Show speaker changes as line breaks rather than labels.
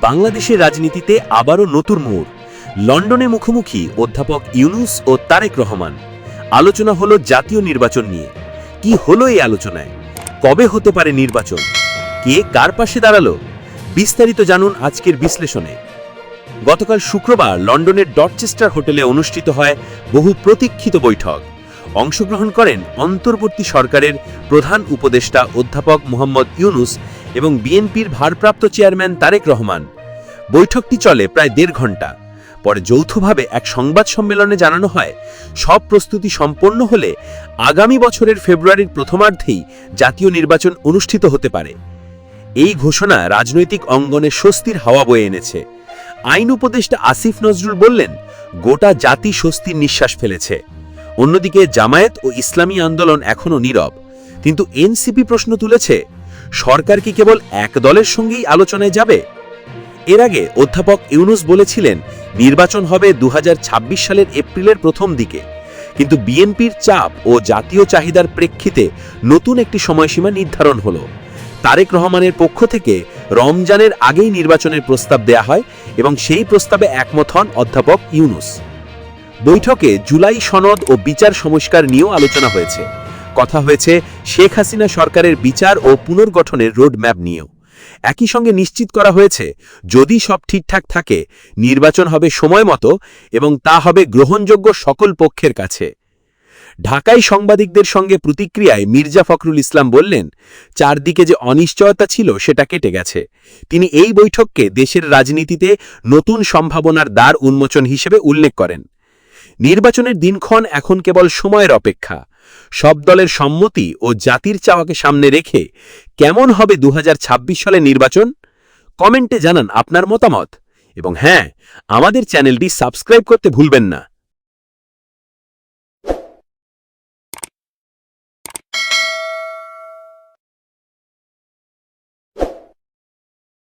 বাংলাদেশের রাজনীতিতে আবারও নতুন মোড়। লন্ডনে মুখোমুখি অধ্যাপক ইউনুস ও তারেক রহমান। আলোচনা হলো জাতীয় নির্বাচন নিয়ে। কি হলো এই আলোচনায়? কবে হতে পারে নির্বাচন? কে কার পাশে দাঁড়াল? বিস্তারিত জানুন আজকের বিশ্লেষণে। গতকাল শুক্রবার লন্ডনের ডটচেস্টার হোটেলে অনুষ্ঠিত হয় বহু প্রতীক্ষিত বৈঠক। অংশগ্রহণ করেন অন্তর্বর্তী সরকারের প্রধান উপদেষ্টা অধ্যাপক মোহাম্মদ ইউনুস এবং বিএনপির ভারপ্রাপ্ত চেয়ারম্যান তারেক রহমান। বৈঠকটি চলে প্রায় দেড় ঘণ্টা পরে যৌথভাবে এক সংবাদ সম্মেলনে জানানো হয়, সব প্রস্তুতি সম্পন্ন হলে আগামী বছরের ফেব্রুয়ারির প্রথমার্ধেই জাতীয় নির্বাচন অনুষ্ঠিত হতে পারে। এই ঘোষণা রাজনৈতিক অঙ্গনে স্বস্তির হাওয়া বয়ে এনেছে। আইন উপদেষ্টা আসিফ নজরুল বললেন, গোটা জাতি স্বস্তির নিঃশ্বাস ফেলেছে। অন্যদিকে জামায়াত ও ইসলামী আন্দোলন এখনও নীরব। কিন্তু এনসিপি প্রশ্ন তুলেছে সরকার কি কেবল এক দলের সঙ্গেই আলোচনায় যাবে? এর আগে অধ্যাপক ইউনুস বলেছিলেন, নির্বাচন হবে দু সালের এপ্রিলের প্রথম দিকে। কিন্তু বিএনপির চাপ ও জাতীয় চাহিদার প্রেক্ষিতে নতুন একটি সময়সীমা নির্ধারণ হলো। তারেক রহমানের পক্ষ থেকে রমজানের আগেই নির্বাচনের প্রস্তাব দেয়া হয় এবং সেই প্রস্তাবে একমত হন অধ্যাপক ইউনুস। বৈঠকে জুলাই সনদ ও বিচার সংস্কার নিয়েও আলোচনা হয়েছে। কথা হয়েছে, শেখ হাসিনা সরকারের বিচার ও পুনর্গঠনের রোডম্যাপ নিয়েও। একই সঙ্গে নিশ্চিত করা হয়েছে, যদি সব ঠিকঠাক থাকে, নির্বাচন হবে সময় মতো এবং তা হবে গ্রহণযোগ্য সকল পক্ষের কাছে। ঢাকায় সাংবাদিকদের সঙ্গে প্রতিক্রিয়ায় মির্জা ফখরুল ইসলাম বললেন, চারদিকে যে অনিশ্চয়তা ছিল সেটা কেটে গেছে। তিনি এই বৈঠককে দেশের রাজনীতিতে নতুন সম্ভাবনার দ্বার উন্মোচন হিসেবে উল্লেখ করেন। নির্বাচনের দিনক্ষণ এখন কেবল সময়ের অপেক্ষা। সব দলের সম্মতি ও জাতির চাওয়াকে সামনে রেখে কেমন হবে দুহাজার ছাব্বিশ সালে নির্বাচন? কমেন্টে জানান আপনার মতামত। এবং হ্যাঁ আমাদের চ্যানেলটি সাবস্ক্রাইব করতে ভুলবেন না।